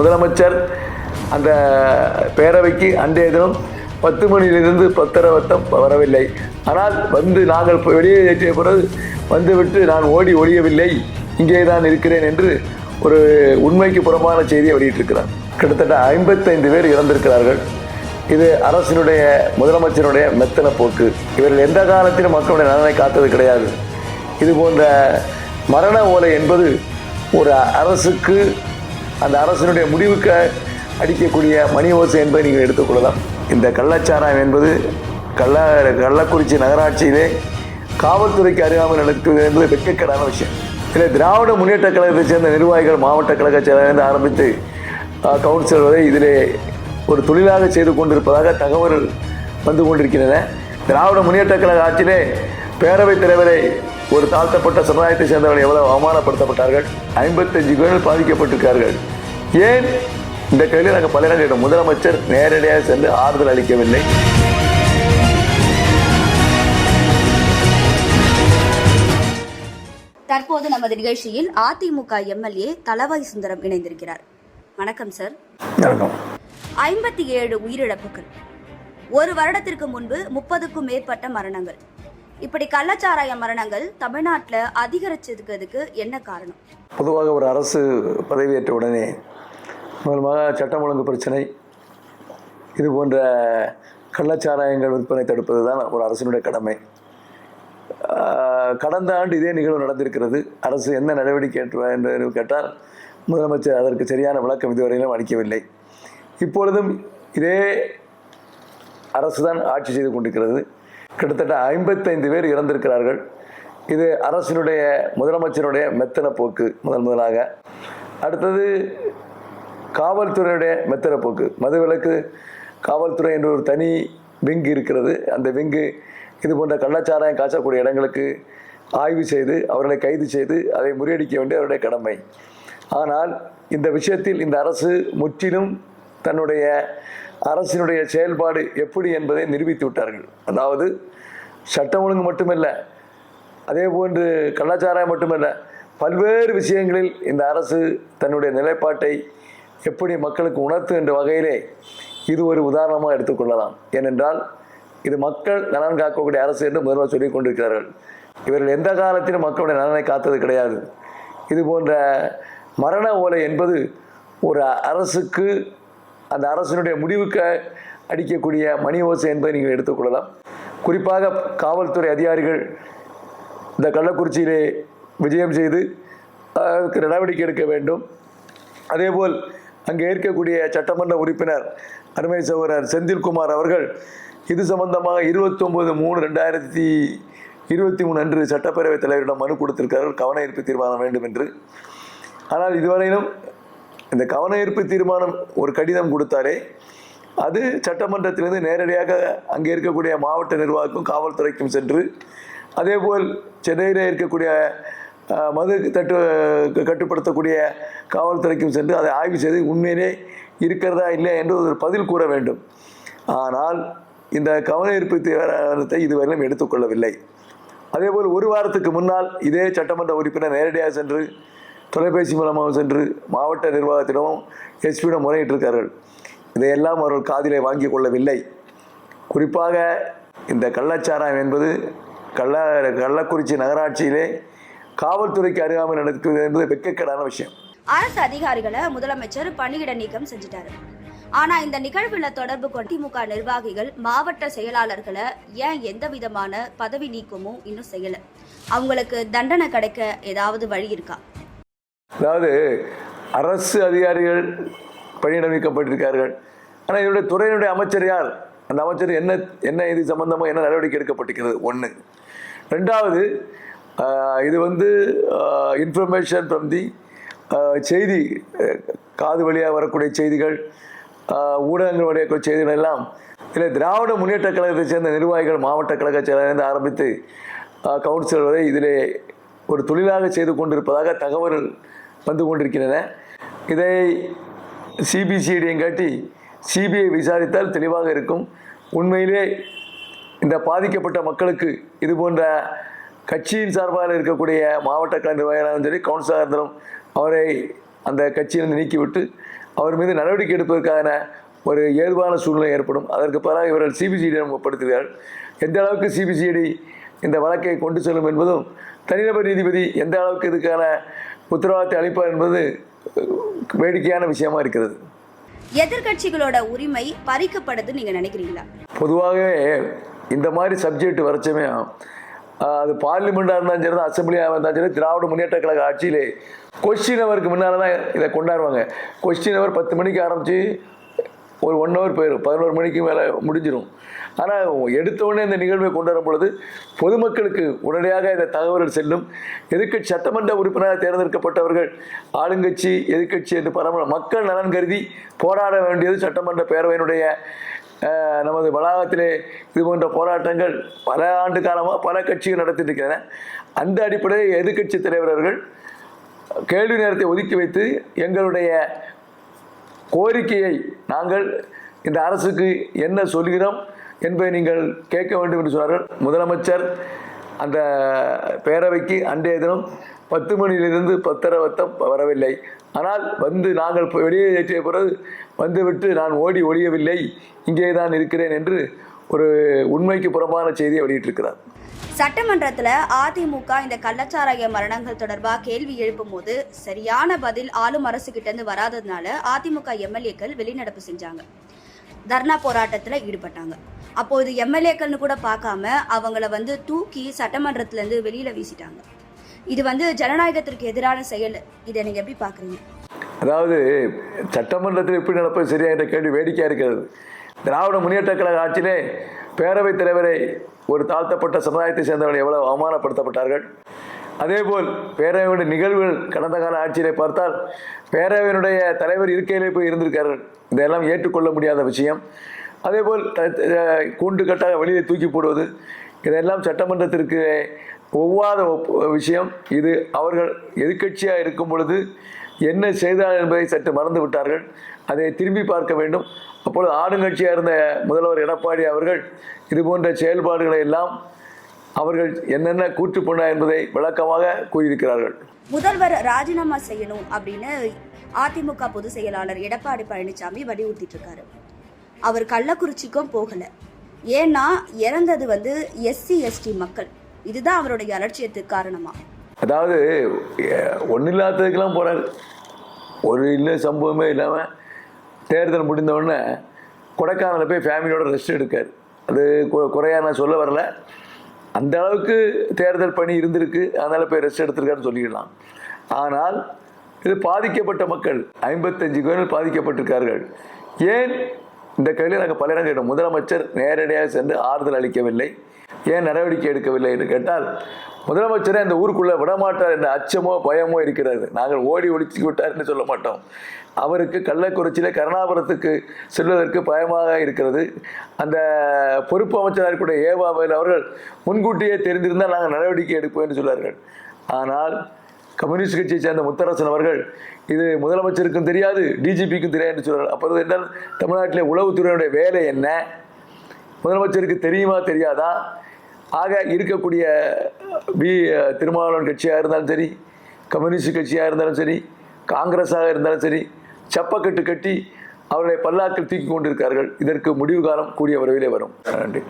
முதலமைச்சர் அந்த பேரவைக்கு அன்றைய தினம் பத்து மணியிலிருந்து பத்தரை வட்டம் வரவில்லை. ஆனால் வந்து நாங்கள் வெளியே ஏற்றிய பிறகு வந்துவிட்டு நான் ஓடி ஒழியவில்லை. இங்கே தான் இருக்கிறேன் என்று ஒரு உண்மைக்கு புறம்பான செய்தியை வெளியிட்டிருக்கிறார். கிட்டத்தட்ட ஐம்பத்தைந்து பேர் இறந்திருக்கிறார்கள். இது அரசினுடைய முதலமைச்சருடைய மெத்தன போக்கு. இவர்கள் எந்த காலத்திலும் மக்களுடைய நலனை காத்தது கிடையாது. இது போன்ற மரண ஓலை என்பது ஒரு அரசுக்கு அந்த அரசினுடைய முடிவுக்கு அடிக்கக்கூடிய மணி ஓசை என்பதை நீங்கள் எடுத்துக்கொள்ளலாம். இந்த கள்ளச்சாராயம் என்பது கள்ள கள்ளக்குறிச்சி நகராட்சியிலே காவல்துறைக்கு அறியாமல் நடக்கிறது என்பது வெட்கக்கேடான விஷயம். இதில் திராவிட முன்னேற்ற கழகத்தைச் சேர்ந்த நிர்வாகிகள் மாவட்ட கழக செயலர் ஆரம்பித்து கவுன்சிலர் வரை இதிலே ஒரு தொழிலாக செய்து கொண்டிருப்பதாக தகவல் வந்து கொண்டிருக்கின்றன. திராவிட முன்னேற்ற கழக ஆட்சியிலே பேரவைத் தலைவரை ஒரு தாழ்த்தப்பட்ட சமுதாயத்தை சேர்ந்தவர்கள் எவ்வளவு அவமானப்படுத்தப்பட்டார்கள்? ஐம்பத்தஞ்சு பேர்கள் பாதிக்கப்பட்டிருக்கார்கள் ஏன் இந்த கேள்வி நாங்கள் பல இடங்களிடம் முதலமைச்சர் நேரடியாக சென்று ஆறுதல் அளிக்கவில்லை. தற்போது நமது நிகழ்ச்சியில் அதிமுக எம்எல்ஏ தலவாய் சுந்தரம் இணைந்திருக்கிறார். வணக்கம் சார். வணக்கம். ஐம்பத்தி ஏழு உயிரிழப்புகள். ஒரு வருடத்திற்கு முன்பு முப்பதுக்கும் மேற்பட்ட மரணங்கள். இப்படி கள்ளச்சாராய மரணங்கள் தமிழ்நாட்டில் அதிகரிச்சிருக்கிறதுக்கு என்ன காரணம்? பொதுவாக ஒரு அரசு பதவியேற்ற உடனே மூலமாக சட்டம் ஒழுங்கு பிரச்சனை இது போன்ற கள்ளச்சாராயங்கள் விற்பனை தடுப்பது தான் ஒரு அரசினுடைய கடமை. கடந்த ஆண்டு இதே நிகழ்வு நடந்திருக்கிறது. அரசு என்ன நடவடிக்கை ஏற்று என்று கேட்டால் முதலமைச்சர் அதற்கு சரியான விளக்கம் இதுவரையிலும் அளிக்கவில்லை. இப்பொழுதும் இதே அரசு தான் ஆட்சி செய்து கொண்டிருக்கிறது. கிட்டத்தட்ட ஐம்பத்தைந்து பேர் இறந்திருக்கிறார்கள். இது அரசினுடைய முதலமைச்சருடைய மெத்தன போக்கு முதல் முதலாக. அடுத்தது காவல்துறையுடைய மெத்தன போக்கு. மதுவிலக்கு காவல்துறை என்ற ஒரு தனி விங்கு இருக்கிறது. அந்த விங்கு இது போன்ற கள்ளச்சாராயம் காய்ச்சக்கூடிய இடங்களுக்கு ஆய்வு செய்து அவர்களை கைது செய்து அதை முறியடிக்க வேண்டிய அவருடைய கடமை. ஆனால் இந்த விஷயத்தில் இந்த அரசு முற்றிலும் தன்னுடைய அரசினுடைய செயல்பாடு எப்படி என்பதை நிரூபித்து விட்டார்கள். அதாவது சட்டம் ஒழுங்கு மட்டுமல்ல அதே போன்று கலாச்சாரம் மட்டுமல்ல பல்வேறு விஷயங்களில் இந்த அரசு தன்னுடைய நிலைப்பாட்டை எப்படி மக்களுக்கு உணர்த்துகின்ற வகையிலே இது ஒரு உதாரணமாக எடுத்துக்கொள்ளலாம் ஏனென்றால் இது மக்கள் நலன் காக்கக்கூடிய அரசு என்று முதல்வர் சொல்லிக் கொண்டிருக்கிறார்கள். இவர்கள் எந்த காலத்திலும் மக்களுடைய நலனை காத்தது கிடையாது. இது போன்ற மரண ஓலை என்பது ஒரு அரசுக்கு அந்த அரசினுடைய முடிவுக்கு அடிக்கக்கூடிய மணி ஓசை என்பதை நீங்கள் எடுத்துக்கொள்ளலாம். குறிப்பாக காவல்துறை அதிகாரிகள் இந்த கள்ளக்குறிச்சியிலே விஜயம் செய்து அதற்கு நடவடிக்கை எடுக்க வேண்டும். அதேபோல் அங்கே இருக்கக்கூடிய சட்டமன்ற உறுப்பினர் அருமை சகோதரர் செந்தில்குமார் அவர்கள் இது சம்பந்தமாக இருபத்தொம்போது மூணு ரெண்டாயிரத்தி இருபத்தி மூணு அன்று சட்டப்பேரவைத் தலைவரிடம் மனு கொடுத்திருக்கிறார்கள் கவன ஈர்ப்பு தீர்மானம் வேண்டும் என்று. ஆனால் இதுவரையிலும் இந்த கவன ஈர்ப்பு தீர்மானம் ஒரு கடிதம் கொடுத்தாரே அது சட்டமன்றத்திலிருந்து நேரடியாக அங்கே இருக்கக்கூடிய மாவட்ட நிர்வாகக்கும் காவல்துறைக்கும் சென்று அதேபோல் சென்னையில் இருக்கக்கூடிய மது தட்டு கட்டுப்படுத்தக்கூடிய காவல்துறைக்கும் சென்று அதை ஆய்வு செய்து உண்மையிலே இருக்கிறதா இல்லை என்று ஒரு பதில் கூற வேண்டும். ஆனால் இந்த கவன ஈர்ப்பு தீர்மானத்தை இதுவரையிலும் எடுத்துக்கொள்ளவில்லை. அதேபோல் ஒரு வாரத்துக்கு முன்னால் இதே சட்டமன்ற உறுப்பினர் நேரடியாக சென்று தொலைபேசி மூலமாக சென்று மாவட்ட நிர்வாகத்திடமும் எஸ்பியிடம் முறையிட்டிருக்கார்கள். இதையெல்லாம் அவர்கள் காதிலே வாங்கிக் கொள்ளவில்லை. குறிப்பாக இந்த கள்ளச்சாராயம் என்பது கள்ள கள்ளக்குறிச்சி நகராட்சியிலே காவல்துறைக்கு அருகாமல் நடக்கிறது என்பது வெக்கக்கேடான விஷயம். அரசு அதிகாரிகளை முதலமைச்சர் பணியிட நீக்கம் செஞ்சிட்டாரு. ஆனா இந்த நிகழ்வுல தொடர்பு கொண்டு திமுக நிர்வாகிகள் மாவட்ட செயலாளர்களை ஏன் எந்த விதமான பதவி நீக்கமும் இன்னும் செய்யல? அவங்களுக்கு தண்டனை கிடைக்க ஏதாவது வழி இருக்கா? அதாவது அரசு அதிகாரிகள் பணியிடமைக்கப்பட்டிருக்கார்கள். ஆனால் இதனுடைய துறையினுடைய அமைச்சர் யார்? அந்த அமைச்சர் என்ன என்ன இது சம்பந்தமாக என்ன நடவடிக்கை எடுக்கப்பட்டிருக்கிறது? ஒன்று ரெண்டாவது இது வந்து இன்ஃபர்மேஷன் ஃப்ரம் தி செய்தி காது வழியாக வரக்கூடிய செய்திகள் ஊடகங்கள் வழியாக செய்திகள் எல்லாம் இதில் திராவிட முன்னேற்ற கழகத்தை சேர்ந்த நிர்வாகிகள் மாவட்ட கழக செயலரிலிருந்து ஆரம்பித்து கவுன்சிலர் வரை இதிலே ஒரு தொழிலாக செய்து கொண்டிருப்பதாக தகவல் வந்து கொண்டிருக்கின்றன. இதை சிபிசிஐடியும் காட்டி சிபிஐ விசாரித்தால் தெளிவாக இருக்கும். உண்மையிலே இந்த பாதிக்கப்பட்ட மக்களுக்கு இது போன்ற கட்சியின் சார்பாக இருக்கக்கூடிய மாவட்ட கலை நிர்வாகிகளாலும் சரி கவுன்சிலராக இருந்தாலும் அவரை அந்த கட்சியிலிருந்து நீக்கிவிட்டு அவர் மீது நடவடிக்கை எடுப்பதற்கான ஒரு இயல்பான சூழ்நிலை ஏற்படும். அதற்கு பிறகு இவர்கள் சிபிசிஐடியிடம் ஒப்படைத்துகிறார்கள் எந்த அளவுக்கு சிபிசிஐடி இந்த வழக்கை கொண்டு செல்லும் என்பதும் தனிநபர் நீதிபதி எந்த அளவுக்கு இதுக்கான உத்தரவாதத்தை அளிப்பார் என்பது வேடிக்கையான விஷயமா இருக்கிறது. எதிர்க்கட்சிகளோட உரிமை பறிக்கப்படுதுன்னு நீங்க நினைக்கிறீங்களா? பொதுவாகவே இந்த மாதிரி சப்ஜெக்ட் வரைச்சமே அது பார்லிமெண்ட்டாக இருந்தாலும் சரி தான் அசம்பிளியாக இருந்தாலும் சரி திராவிட முன்னேற்ற கழக ஆட்சியிலே கொஸ்டின் அவருக்கு முன்னால் தான் இதை கொண்டாடுவாங்க. கொஸ்டின் அவர் பத்து மணிக்கு ஆரம்பித்து ஒரு ஒன் ஹவர் போயிடும் பதினோரு மணிக்கு மேலே முடிஞ்சிடும் ஆனால் எடுத்த உடனே இந்த நிகழ்வை கொண்டு வரும் பொழுது பொதுமக்களுக்கு உடனடியாக இந்த தகவல்கள் செல்லும். எதிர்க்கட்சி சட்டமன்ற உறுப்பினராக தேர்ந்தெடுக்கப்பட்டவர்கள் ஆளுங்கட்சி எதிர்க்கட்சி என்று பரம மக்கள் நலன் கருதி போராட வேண்டியது சட்டமன்ற பேரவையினுடைய நமது வளாகத்திலே இது போன்ற போராட்டங்கள் பல ஆண்டு காலமாக பல கட்சிகள் நடத்திட்டு இருக்கின்றன அந்த அடிப்படையில் எதிர்க்கட்சி தலைவர்கள் கேள்வி நேரத்தை ஒதுக்கி வைத்து எங்களுடைய கோரிக்கையை நாங்கள் இந்த அரசுக்கு என்ன சொல்கிறோம் என்பதை நீங்கள் கேட்க வேண்டும் என்று சொன்னார்கள். முதலமைச்சர் அந்த பேரவைக்கு அன்றைய தினம் பத்து மணியிலிருந்து பத்தரை வத்தம் வரவில்லை. ஆனால் வந்து நாங்கள் வெளியே ஏற்றிய பிறகு வந்துவிட்டு நான் ஓடி ஒழியவில்லை இங்கே தான் இருக்கிறேன் என்று ஒரு உண்மைக்கு புறம்பான செய்தியை வெளியிட்டிருக்கிறார். சட்டமன்றத்துல அதிமுக இந்த கள்ளச்சாராய மரணங்கள் தொடர்பா கேள்வி எழுப்பும் போது சரியான பதில் ஆளும் அரசு கிட்ட இருந்து வராததுனால அதிமுக எம்எல்ஏக்கள் வெளிநடப்பு செஞ்சாங்க. தர்ணா போராட்டத்துல ஈடுபட்டாங்க. அப்போது எம்எல்ஏக்கள்னு கூட பார்க்காம அவங்கள வந்து தூக்கி சட்டமன்றத்துல இருந்து வெளியில வீசிட்டாங்க. இது வந்து ஜனநாயகத்திற்கு எதிரான செயல். இதை நீங்க எப்படி பாக்குறீங்க அதாவது சட்டமன்றத்தில் எப்படி நடப்பது சரியா என்ற கேள்வி வேடிக்கையாக இருக்கிறது. திராவிட முன்னேற்ற கழக ஆட்சியிலே பேரவைத் தலைவரை ஒரு தாழ்த்தப்பட்ட சமுதாயத்தை சேர்ந்தவர்கள் எவ்வளவு அவமானப்படுத்தப்பட்டார்கள்? அதேபோல் பேரவையினுடைய நிகழ்வுகள் கடந்த கால ஆட்சியிலே பார்த்தால் பேரவையினுடைய தலைவர் இருக்கையிலே போய் இருந்திருக்கார்கள். இதெல்லாம் ஏற்றுக்கொள்ள முடியாத விஷயம். அதேபோல் கூண்டு கட்டாக வெளியே தூக்கி போடுவது. இதெல்லாம் சட்டமன்றத்திற்கு ஒவ்வாத விஷயம். இது அவர்கள் எதிர்க்கட்சியாக இருக்கும் பொழுது என்ன செய்தார் என்பதை சற்று மறந்து விட்டார்கள். அதை திரும்பி பார்க்க வேண்டும். அப்பொழுது ஆளுங்கட்சியாக இருந்த முதல்வர் எடப்பாடி அவர்கள் இது போன்ற செயல்பாடுகளை எல்லாம் அவர்கள் என்னென்ன கூற்று பண்ணார் என்பதை விளக்கமாக கூறியிருக்கிறார்கள். முதல்வர் ராஜினாமா செய்யணும் அப்படின்னு அதிமுக பொதுச் செயலாளர் எடப்பாடி பழனிசாமி வலியுறுத்திட்டு இருக்காரு அவர் கள்ளக்குறிச்சிக்கும் போகல. ஏன்னா இறந்தது வந்து எஸ்சி எஸ்டி மக்கள். இதுதான் அவருடைய அலட்சியத்துக்கு காரணமாக அதாவது ஒன்றும் இல்லாததுக்கெல்லாம் போகிறார் ஒரு இல்லை சம்பவமே இல்லாமல் தேர்தல் முடிந்த உடனே கொடைக்கானலில் போய் ஃபேமிலியோட ரெஸ்ட் எடுக்கார். அது கு- குறையா நான் சொல்ல வரல. அந்த அளவுக்கு தேர்தல் பணி இருந்திருக்கு. அதனால் போய் ரெஸ்ட் எடுத்திருக்காருன்னு சொல்லிடலாம். ஆனால் இது பாதிக்கப்பட்ட மக்கள் ஐம்பத்தஞ்சு கோயில் பாதிக்கப்பட்டிருக்கார்கள். ஏன் இந்த கேள்வியை நாங்கள் பல இடம் கேட்டோம் முதலமைச்சர் நேரடியாக சென்று ஆறுதல் அளிக்கவில்லை. ஏன் நடவடிக்கை எடுக்கவில்லை என்று கேட்டால் முதலமைச்சரே அந்த ஊருக்குள்ளே விடமாட்டார் என்ற அச்சமோ பயமோ இருக்கிறது. நாங்கள் ஓடி ஒழிச்சு விட்டார் என்று சொல்ல மாட்டோம். அவருக்கு கள்ளக்குறிச்சியில் கருணாபுரத்துக்கு செல்வதற்கு பயமாக இருக்கிறது. அந்த பொறுப்பு அமைச்சராக இருக்கக்கூடிய ஏவாவேல் அவர்கள் முன்கூட்டியே தெரிந்திருந்தால் நாங்கள் நடவடிக்கை எடுப்போம் என்று சொல்வார்கள் ஆனால் கம்யூனிஸ்ட் கட்சியை சேர்ந்த முத்தரசன் அவர்கள் இது முதலமைச்சருக்கும் தெரியாது டிஜிபிக்கும் தெரியாது என்று சொல்கிறார் அப்போது என்றால் தமிழ்நாட்டிலே உளவுத்துறையினுடைய வேலை என்ன? முதலமைச்சருக்கு தெரியுமா தெரியாதா? ஆக இருக்கக்கூடிய பி திருமாவளவன் கட்சியாக இருந்தாலும் சரி கம்யூனிஸ்ட் கட்சியாக இருந்தாலும் சரி காங்கிரஸாக இருந்தாலும் சரி சப்பக்கட்டு கட்டி அவர்களை பல்லாக்கில் தூக்கி கொண்டிருக்கார்கள் இதற்கு முடிவு காலம் கூடிய விரைவிலே வரும். நன்றி.